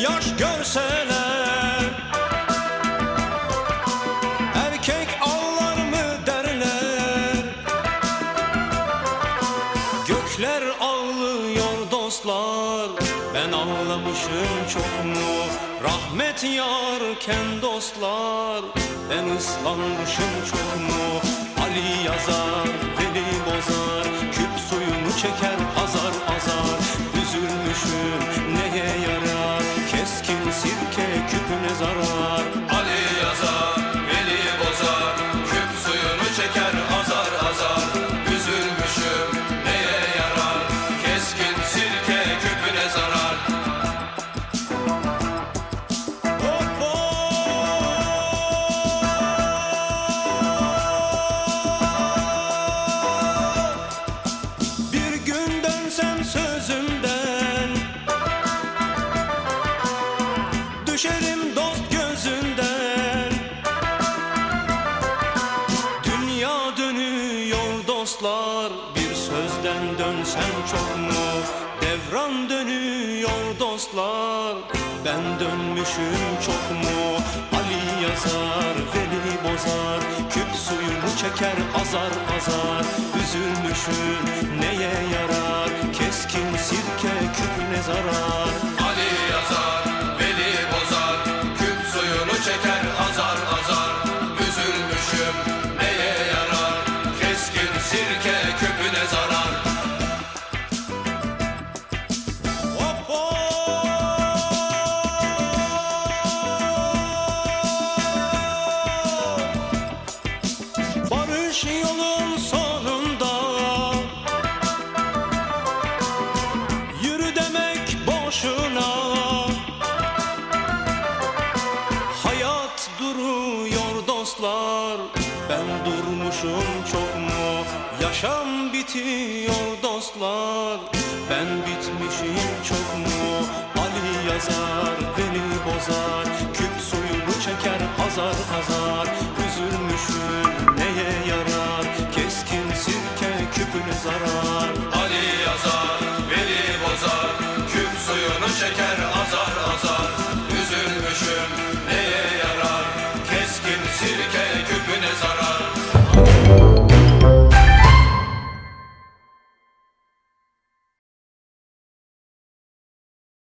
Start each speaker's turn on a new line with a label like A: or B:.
A: Yaş görseler Erkek ağlar mı derler? Gökler ağlıyor dostlar Ben ağlamışım çok mu? Rahmet yarken dostlar Ben ıslanmışım çok mu? Ali yazar, Veli bozar Küp suyunu çeker azar Düşerim dost gözünden. Dünya dönüyor dostlar Bir sözden dönsem çok mu? Devran dönüyor dostlar Ben dönmüşüm çok mu? Ali yazar, Veli bozar Küp suyunu çeker azar azar. Üzülmüşüm neye yarar dostlar Ben durmuşum çok mu? Yaşam bitiyor dostlar. Ben bitmişim çok mu? Ali yazar beni bozar. Küp suyunu çeker azar azar Üzülmüşüm neye yarar? Keskin sirke küpüne zarar